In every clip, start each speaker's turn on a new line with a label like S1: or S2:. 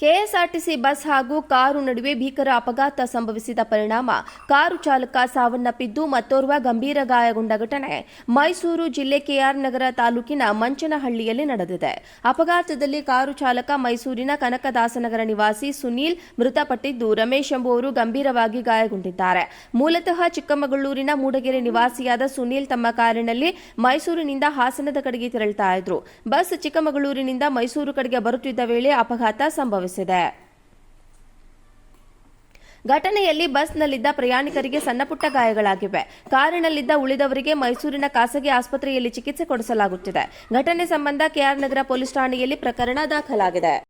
S1: KSRTC bus ಹಾಗೂ car ನಡುವೆ ಭೀಕರ ಅಪಘಾತ ಸಂಭವಿಸಿದ ಪರಿಣಾಮ ಕಾರು ಚಾಲಕ ಸಾವನ್ನಪ್ಪಿದ್ದು ಮತ್ತೋರ್ವ ಗಂಭೀರ ಗಾಯಗೊಂಡ ಘಟನೆ. ಮೈಸೂರು ಜಿಲ್ಲೆ ಕೆಆರ್ ನಗರ ತಾಲೂಕಿನ ಮಂಚನಹಳ್ಳಿಯಲ್ಲಿ ನಡೆದಿದೆ. ಅಪಘಾತದಲ್ಲಿ ಕಾರು ಚಾಲಕ ಮೈಸೂರಿನ ಕನಕದಾಸನಗರ ನಿವಾಸಿ ಸುನೀಲ್ ಮೃತಪಟ್ಟಿದ್ದು ರಮೇಶ್ ಎಂಬುವರು ಗಂಭೀರವಾಗಿ ಗಾಯಗೊಂಡಿದ್ದಾರೆ. ಮೂಲತಃ ಚಿಕ್ಕಮಗಳೂರಿನ ಮೂಡಗೆರೆ ನಿವಾಸಿಯಾದ ಸುನೀಲ್ ತಮ್ಮ ಕಾರಿನಲ್ಲಿ ಮೈಸೂರಿನಿಂದ ಹಾಸನದ ಕಡೆಗೆ ತೆರಳುತ್ತಾ ಇದ್ರು. ಬಸ್ ಚಿಕ್ಕಮಗಳೂರಿನಿಂದ ಮೈಸೂರು ಕಡೆಗೆ ಬರುತ್ತಿದ್ದ ವೇಳೆ ಅಪಘಾತ ಸಂಭವಿಸಿದೆ. ಘಟನೆಯಲ್ಲಿ ಬಸ್ನಲ್ಲಿದ್ದ ಪ್ರಯಾಣಿಕರಿಗೆ ಸಣ್ಣಪುಟ್ಟ ಗಾಯಗಳಾಗಿವೆ. ಕಾರಿನಲ್ಲಿದ್ದ ಉಳಿದವರಿಗೆ ಮೈಸೂರಿನ ಖಾಸಗಿ ಆಸ್ಪತ್ರೆಯಲ್ಲಿ ಚಿಕಿತ್ಸೆ ಕೊಡಿಸಲಾಗುತ್ತಿದೆ. ಘಟನೆ ಸಂಬಂಧ ಕೆಆರ್ ನಗರ ಪೊಲೀಸ್ ಠಾಣೆಯಲ್ಲಿ ಪ್ರಕರಣ ದಾಖಲಾಗಿದೆ.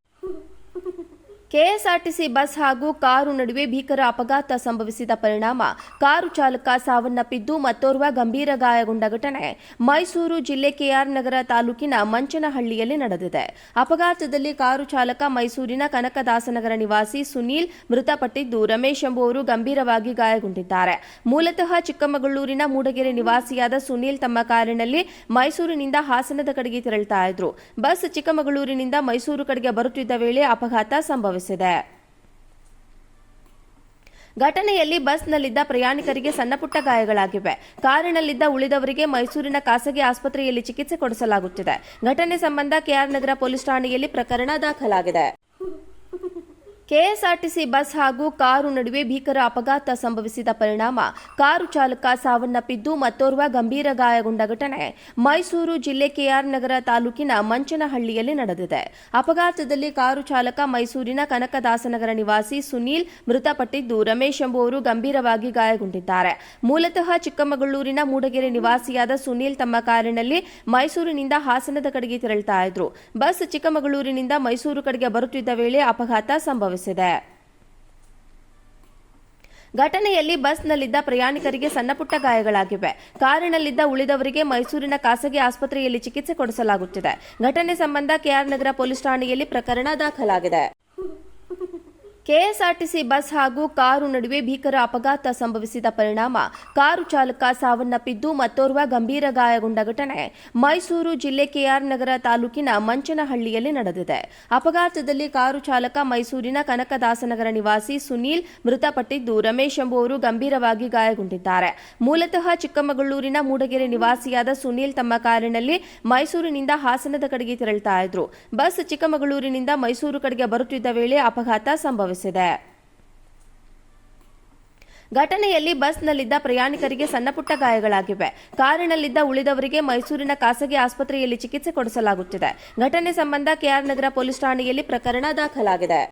S1: ಕೆಎಸ್ಆರ್ಟಿಸಿ ಬಸ್ ಹಾಗೂ ಕಾರು ನಡುವೆ ಭೀಕರ ಅಪಘಾತ ಸಂಭವಿಸಿದ ಪರಿಣಾಮ. ಕಾರು ಚಾಲಕ ಸಾವನ್ನಪ್ಪಿದ್ದು ಮತ್ತೋರ್ವ ಗಂಭೀರ ಗಾಯಗೊಂಡ ಘಟನೆ. ಮೈಸೂರು ಜಿಲ್ಲೆ ಕೆಆರ್ ನಗರ ತಾಲೂಕಿನ ಮಂಚನಹಳ್ಳಿಯಲ್ಲಿ ನಡೆದಿದೆ. ಅಪಘಾತದಲ್ಲಿ ಕಾರು ಚಾಲಕ ಮೈಸೂರಿನ ಕನಕದಾಸನಗರ ನಿವಾಸಿ ಸುನೀಲ್ ಮೃತಪಟ್ಟಿದ್ದು ರಮೇಶ್ ಎಂಬುವರು ಗಂಭೀರವಾಗಿ ಗಾಯಗೊಂಡಿದ್ದಾರೆ. ಮೂಲತಃ ಚಿಕ್ಕಮಗಳೂರಿನ ಮೂಡಗೆರೆ ನಿವಾಸಿಯಾದ ಸುನೀಲ್ ತಮ್ಮ ಕಾರಿನಲ್ಲಿ ಮೈಸೂರಿನಿಂದ ಹಾಸನದ ಕಡೆಗೆ ತೆರಳುತ್ತಾ ಇದ್ರು. ಬಸ್ ಚಿಕ್ಕಮಗಳೂರಿನಿಂದ ಮೈಸೂರು ಕಡೆಗೆ ಬರುತ್ತಿದ್ದ ವೇಳೆ ಅಪಘಾತ ಸಂಭವಿಸಿದೆ. ಘಟನೆಯಲ್ಲಿ ಬಸ್ನಲ್ಲಿದ್ದ ಪ್ರಯಾಣಿಕರಿಗೆ ಸಣ್ಣಪುಟ್ಟ ಗಾಯಗಳಾಗಿವೆ. ಕಾರಿನಲ್ಲಿದ್ದ ಉಳಿದವರಿಗೆ ಮೈಸೂರಿನ ಖಾಸಗಿ ಆಸ್ಪತ್ರೆಯಲ್ಲಿ ಚಿಕಿತ್ಸೆ ಕೊಡಿಸಲಾಗುತ್ತಿದೆ. ಘಟನೆ ಸಂಬಂಧ ಕೆಆರ್ ನಗರ ಪೊಲೀಸ್ ಠಾಣೆಯಲ್ಲಿ ಪ್ರಕರಣ ದಾಖಲಾಗಿದೆ. ಕೆಎಸ್ಆರ್ಟಿಸಿ ಬಸ್ ಹಾಗೂ ಕಾರು ನಡುವೆ ಭೀಕರ ಅಪಘಾತ ಸಂಭವಿಸಿದ ಪರಿಣಾಮ. ಕಾರು ಚಾಲಕ ಸಾವನ್ನಪ್ಪಿದ್ದು ಮತ್ತೋರ್ವ ಗಂಭೀರ ಗಾಯಗೊಂಡ ಘಟನೆ. ಮೈಸೂರು ಜಿಲ್ಲೆ ಕೆಆರ್ ನಗರ ತಾಲೂಕಿನ ಮಂಚನಹಳ್ಳಿಯಲ್ಲಿ ನಡೆದಿದೆ. ಅಪಘಾತದಲ್ಲಿ ಕಾರು ಚಾಲಕ ಮೈಸೂರಿನ ಕನಕದಾಸನಗರ ನಿವಾಸಿ ಸುನೀಲ್ ಮೃತಪಟ್ಟಿದ್ದು ರಮೇಶ್ ಎಂಬುವರು ಗಂಭೀರವಾಗಿ ಗಾಯಗೊಂಡಿದ್ದಾರೆ. ಮೂಲತಃ ಚಿಕ್ಕಮಗಳೂರಿನ ಮೂಡಗೆರೆ ನಿವಾಸಿಯಾದ ಸುನೀಲ್ ತಮ್ಮ ಕಾರಿನಲ್ಲಿ ಮೈಸೂರಿನಿಂದ ಹಾಸನದ ಕಡೆಗೆ ತೆರಳುತ್ತಾ ಇದ್ರು. ಬಸ್ ಚಿಕ್ಕಮಗಳೂರಿನಿಂದ ಮೈಸೂರು ಕಡೆಗೆ ಬರುತ್ತಿದ್ದ ವೇಳೆ ಅಪಘಾತ ಸಂಭವಿಸಿದೆ. ಘಟನೆಯಲ್ಲಿ ಬಸ್ನಲ್ಲಿದ್ದ ಪ್ರಯಾಣಿಕರಿಗೆ ಸಣ್ಣಪುಟ್ಟ ಗಾಯಗಳಾಗಿವೆ. ಕಾರಿನಲ್ಲಿದ್ದ ಉಳಿದವರಿಗೆ ಮೈಸೂರಿನ ಖಾಸಗಿ ಆಸ್ಪತ್ರೆಯಲ್ಲಿ ಚಿಕಿತ್ಸೆ ಕೊಡಿಸಲಾಗುತ್ತಿದೆ. ಘಟನೆ ಸಂಬಂಧ ಕೆಆರ್ ನಗರ ಪೊಲೀಸ್ ಠಾಣೆಯಲ್ಲಿ ಪ್ರಕರಣ ದಾಖಲಾಗಿದೆ. ಕೆಎಸ್ಆರ್ಟಿಸಿ ಬಸ್ ಹಾಗೂ ಕಾರು ನಡುವೆ ಭೀಕರ ಅಪಘಾತ ಸಂಭವಿಸಿದ ಪರಿಣಾಮ. ಕಾರು ಚಾಲಕ ಸಾವನ್ನಪ್ಪಿದ್ದು ಮತ್ತೋರ್ವ ಗಂಭೀರ ಗಾಯಗೊಂಡ ಘಟನೆ. ಮೈಸೂರು ಜಿಲ್ಲೆ ಕೆಆರ್ ನಗರ ತಾಲೂಕಿನ ಮಂಚನಹಳ್ಳಿಯಲ್ಲಿ ನಡೆದಿದೆ. ಅಪಘಾತದಲ್ಲಿ ಕಾರು ಚಾಲಕ ಮೈಸೂರಿನ ಕನಕದಾಸನಗರ ನಿವಾಸಿ ಸುನೀಲ್ ಮೃತಪಟ್ಟಿದ್ದು ರಮೇಶ್ ಎಂಬುವರು ಗಂಭೀರವಾಗಿ ಗಾಯಗೊಂಡಿದ್ದಾರೆ. ಮೂಲತಃ ಚಿಕ್ಕಮಗಳೂರಿನ ಮೂಡಗೆರೆ ನಿವಾಸಿಯಾದ ಸುನೀಲ್ ತಮ್ಮ ಕಾರಿನಲ್ಲಿ ಮೈಸೂರಿನಿಂದ ಹಾಸನದ ಕಡೆಗೆ ತೆರಳುತ್ತಾ ಇದ್ರು. ಬಸ್ ಚಿಕ್ಕಮಗಳೂರಿನಿಂದ ಮೈಸೂರು ಕಡೆಗೆ ಬರುತ್ತಿದ್ದ ವೇಳೆ ಅಪಘಾತ ಸಂಭವಿಸಿದೆ ಘಟನೆಯಲ್ಲಿ ಬಸ್ನಲ್ಲಿದ್ದ ಪ್ರಯಾಣಿಕರಿಗೆ ಸಣ್ಣಪುಟ್ಟ ಗಾಯಗಳಾಗಿವೆ. ಕಾರಿನಲ್ಲಿದ್ದ ಉಳಿದವರಿಗೆ ಮೈಸೂರಿನ ಖಾಸಗಿ ಆಸ್ಪತ್ರೆಯಲ್ಲಿ ಚಿಕಿತ್ಸೆ ಕೊಡಿಸಲಾಗುತ್ತಿದೆ. ಘಟನೆ ಸಂಬಂಧ ಕೆಆರ್ ನಗರ ಪೊಲೀಸ್ ಠಾಣೆಯಲ್ಲಿ ಪ್ರಕರಣ ದಾಖಲಾಗಿದೆ.